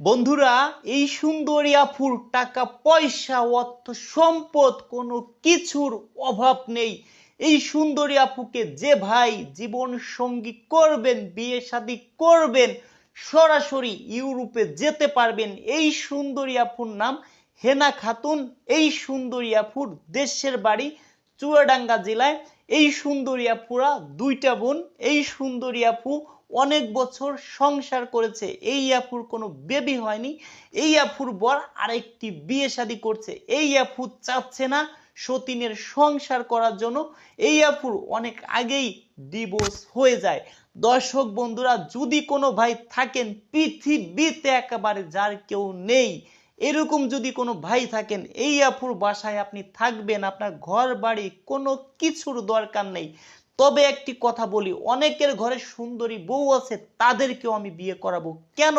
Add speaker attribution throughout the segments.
Speaker 1: বন্ধুরা, এই সুন্দরী আফুর টাকা, পয়সা, অর্থ, সম্পদ, কোনো কিছুর অভাব নেই। এই সুন্দরী আপুকে যে ভাই জীবন সঙ্গী করবেন, বিয়ে শাদী করবেন, সরাসরি ইউরোপে যেতে পারবেন, এই সুন্দরী আপুর নাম হেনা খাতুন। এই সুন্দরী আপুর দেশের বাড়ি চুয়াডাঙ্গা জেলায়। এই সুন্দরী আপুরা দুইটা বোন। এই সুন্দরী আপু অনেক বছর সংসার করেছে। এই আপুর কোনো বেবি হয়নি। এই আপুর বর আরেকটি বিয়ে শাদী করছে। এই আপু চাচ্ছে না সতীনের সংসার করার জন্য। এই আপুর অনেক আগেই ডিভোর্স হয়ে যায়। দর্শক বন্ধুরা, যদি কোনো ভাই থাকেন, পৃথিবীতে একেবারে যার কেউ নেই, এরকম যদি কোনো ভাই থাকেন, এই আপুর বাসায় আপনি থাকবেন, আপনার ঘর বাড়ি কোনো কিছুর দরকার নেই। তবে একটি কথা বলি, অনেকের ঘরে সুন্দরী বউ আছে, তাদেরকেও আমি বিয়ে করাবো। কেন?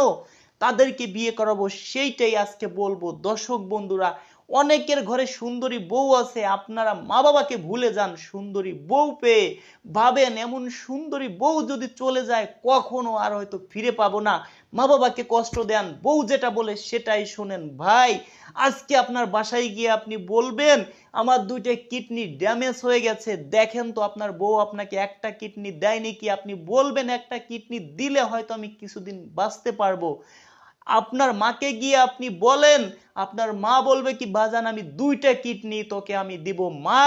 Speaker 1: তাদেরকে বিয়ে করাবো সেইটাই আজকে বলব। দর্শক বন্ধুরা, অনেকের ঘরে সুন্দরী বউ আছে, আপনারা মা বাবাকে ভুলে যান, সুন্দরী বউ পেয়ে ভাবেন এমন সুন্দরী বউ যদি চলে যায়, কখনো আর হয়তো ফিরে পাবো না। মা বাবাকে কষ্ট দেন, বউ যেটা বলে সেটাই শোনেন। ভাই আজকে আপনার বাসায় গিয়ে আপনি বলবেন, আমার দুইটা কিডনি ড্যামেজ হয়ে গেছে। দেখেন তো আপনার বউ আপনাকে একটা কিডনি দেয়নি কি? আপনি বলবেন একটা কিডনি দিলে হয়তো আমি কিছুদিন বাঁচতে পারব। আপনার মাকে গিয়ে আপনি বলেন, আপনার মা বলবে কি, বাজান, আমি দুইটা কিডনি তোকে আমি দিব। মা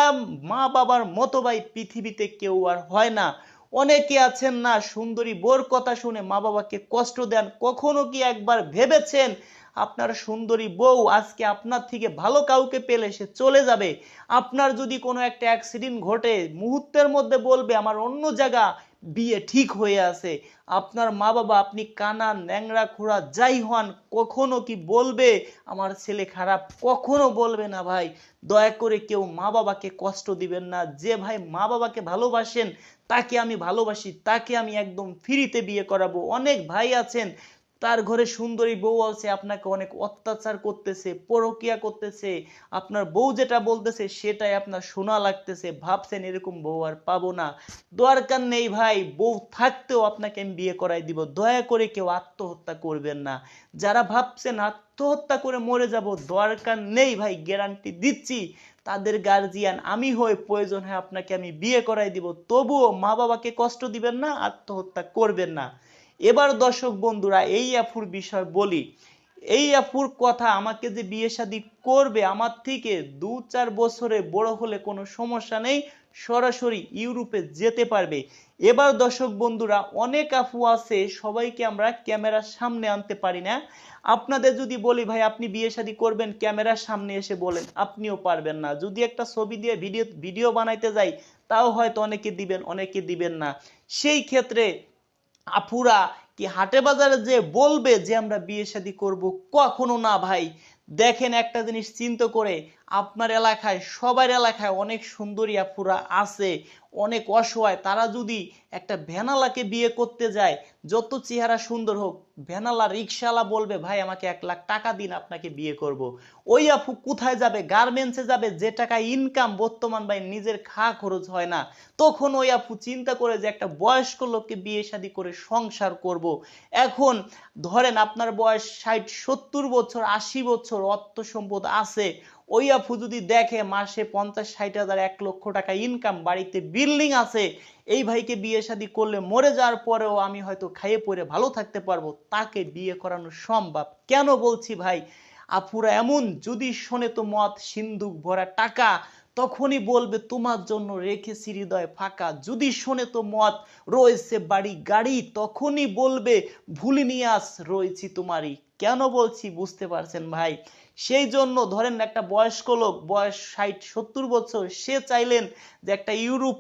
Speaker 1: মা বাবার মতো ভাই পৃথিবীতে কেউ আর হয় না। অনেকে আছেন না, সুন্দরী বোর কথা শুনে মা বাবাকে কষ্ট দেন। কখনো কি একবার ভেবেছেন আপনার সুন্দরী বউ আজকে আপনার থেকে ভালো কাউকে পেলে সে চলে যাবে। আপনার যদি কোনো একটা অ্যাক্সিডেন্ট ঘটে, মুহূর্তের মধ্যে বলবে, আমার অন্য জায়গা বিয়ে ঠিক হয়ে আছে। আপনার মা বাবা আপনি কানা, ন্যাংরা, খোড়া, যাই হন, কখনো কি বলবে? আমার ছেলে খারাপ, কখনো বলবে না ভাই। দয়া করে কেউ মা বাবাকে কষ্ট দিবেন না। যে ভাই মা বাবাকে ভালোবাসেন, তাকে আমি ভালোবাসি, তাকে আমি একদম ফ্রিতে বিয়ে করাবো। অনেক ভাই আছেন তার ঘরে সুন্দরী বউ আছে, আপনাকে অনেক অত্যাচার করতেছে, পরকিয়া করতেছে, আপনার বউ যেটা বলতেছে সেটাই আপনার শোনা লাগতেছে, ভাবছেন এরকম বউ আর পাবো না। দরকার নেই ভাই, বউ থাকতেও আপনাকে আমি বিয়ে করাই দিব, দয়া করে কেউ আত্মহত্যা করবেন না। যারা ভাবছেন আত্মহত্যা করে মরে যাব, দরকার নেই ভাই গ্যারান্টি দিচ্ছি, তাদের গার্জিয়ান আমি হয়ে প্রয়োজন হয় আপনাকে আমি বিয়ে করাই দিব, তবুও মা বাবাকে কষ্ট দিবেন না, আত্মহত্যা করবেন না। এবার দর্শক বন্ধুরা, এই অ্যাফুর বিষয় বলি। এই অ্যাফুর কথা আমাকে যে বিয়ে শাদী করবে, আমার থেকে দু চার বছরে বড় হলে কোনো সমস্যা নেই, সরাসরি ইউরোপে যেতে পারবে। এবার দর্শক বন্ধুরা, অনেক আফু আছে, সবাইকে আমরা ক্যামেরার সামনে আনতে পারি না। আপনাদের যদি বলি, ভাই, আপনি বিয়ে শাদী করবেন? ক্যামেরার সামনে এসে বলেন, আপনিও পারবেন না। যদি একটা ছবি দিয়ে ভিডিও ভিডিও বানাইতে যাই, তাও হয়তো অনেকে দিবেন অনেকে দিবেন না। সেই ক্ষেত্রে আফুরা কি হাটে বাজারে যে বলবে যে আমরা বিয়ে শাদী করব? কখনো না ভাই। দেখেন একটা জিনিস চিন্তা করে আপনার এলাকায়, সবার এলাকায় অনেক সুন্দরী আফুরা আছে, অনেক অসহায় তারা যদি একটা ভ্যানালাকে বিয়ে করতে যায়, যত চেহারা সুন্দর হোক ভ্যানালা রিক্সাওয়ালা বলবে, ভাই, আমাকে এক লাখ টাকা দিন, আপনাকে বিয়ে করব। ওই আপু কোথায় যাবে গার্মেন্টসে যাবে, যে টাকা ইনকাম বর্তমান ভাই নিজের খা খরচ হয় না তখন ওই আপু চিন্তা করে যে একটা বয়স্ক লোককে বিয়ে শাদী করে সংসার করব। এখন ধরেন আপনার বয়স ষাট, সত্তর বছর, আশি বছর, অর্থ সম্পদ আছে ওই আপু যদি দেখে মাসে পঞ্চাশ, ষাট হাজার, এক লক্ষ টাকা ইনকাম বাড়িতে বিল্ডিং আছে, এই ভাইকে বিয়ে শাদি করলে মরে যাওয়ার পরেও আমি হয়তো খাইয়ে পরে ভালো থাকতে পারব, তাকে বিয়ে করানো সম্ভব। কেন বলছি ভাই? আপুরা এমন যদি শোনে তো মত সিন্ধুক ভরা টাকা তখনই বলবে, তোমার জন্য রেখেছি হৃদয় ফাঁকা। যদি শোনে তো মত রয়েছে বাড়ি, গাড়ি। তখনই বলবে ভুলিনি আস, রয়েছি তোমারই। কেন বলছি বুঝতে পারছেন ভাই? সেই জন্য ধরেন একটা বয়স্ক লোক, বয়স ষাট, সত্তর বছর, সে চাইলেন যে একটা ইউরোপ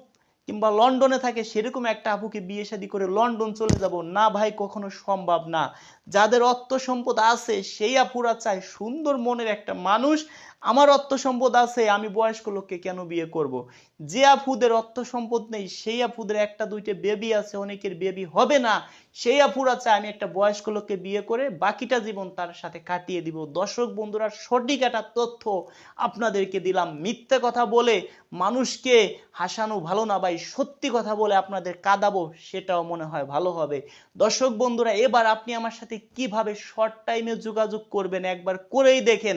Speaker 1: কিংবা লন্ডনে থাকে, সেরকম একটা আপুকে বিয়ে শাদী করে লন্ডন চলে যাব। না ভাই, কখনো সম্ভব না। যাদের অর্থ সম্পদ আছে, সেই আপুরা চায় সুন্দর মনের একটা মানুষ। আমার অর্থ সম্পদ আছে, আমি বয়স্ক লোককে কেন বিয়ে করব। যে আপুদের অর্থ সম্পদ নেই, সেই আপুদের একটা দুইটা বেবি আছে, অনেকের বেবি হবে না। সেই আপুরা চায় আমি একটা বয়স্ক লোককে বিয়ে করে বাকিটা জীবন তার সাথে কাটিয়ে দিব। দর্শক বন্ধুরা, সঠিক একটা তথ্য আপনাদেরকে দিলাম। মিথ্যে কথা বলে মানুষকে হাসানো ভালো না ভাই, সত্যি কথা বলে আপনাদের কাঁদাবো, সেটাও মনে হয় ভালো হবে। দর্শক বন্ধুরা, এবার আপনি আমার সাথে কীভাবে শর্ট টাইমে যোগাযোগ করবেন একবার করেই দেখেন।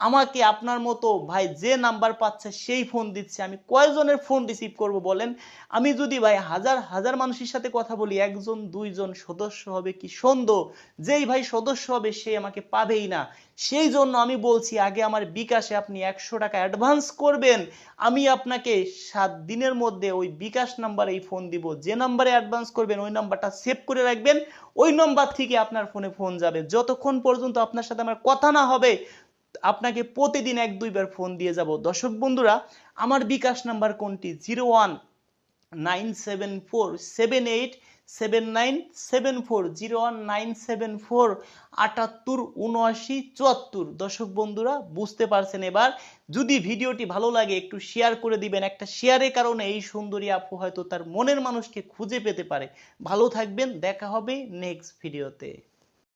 Speaker 1: আমাকে আপনার মতো ভাই যে নাম্বার পাচ্ছে সেই ফোন দিচ্ছে। আমি কয়জনের ফোন রিসিভ করব বলেন? আমি যদি ভাই হাজার হাজার মানুষের সাথে কথা বলি, একজন, দুইজন সদস্য হবে কি সন্দেহ? যেই ভাই সদস্য হবে সে আমাকে পাবেই না। সেই জন্য আমি বলছি, আগে আমার বিকাশে আপনি একশো টাকা অ্যাডভান্স করবেন। আমি আপনাকে সাত দিনের মধ্যে ওই বিকাশ নাম্বারে এই ফোন দিব। যে নাম্বারে অ্যাডভান্স করবেন, ওই নাম্বারটা সেভ করে রাখবেন। ওই নাম্বার থেকে আপনার ফোনে ফোন যাবে। যতক্ষণ পর্যন্ত আপনার সাথে আমার কথা না হবে আপনাকে প্রতিদিন এক, দুইবার ফোন দিয়ে যাব। দর্শক বন্ধুরা, আমার বিকাশ নাম্বার কোনটি? Zero one nine seven four, seven eight, seven nine seven four, zero one nine seven four, আটাত্তর, উনআশি, চুয়াত্তর। দর্শক বন্ধুরা, বুঝতে পারছেন এবার। যদি ভিডিওটি ভালো লাগে, একটু শেয়ার করে দিবেন। একটা শেয়ারের কারণে এই সুন্দরী আপু হয়তো তার মনের মানুষকে খুঁজে পেতে পারে। ভালো থাকবেন, দেখা হবে নেক্সট ভিডিওতে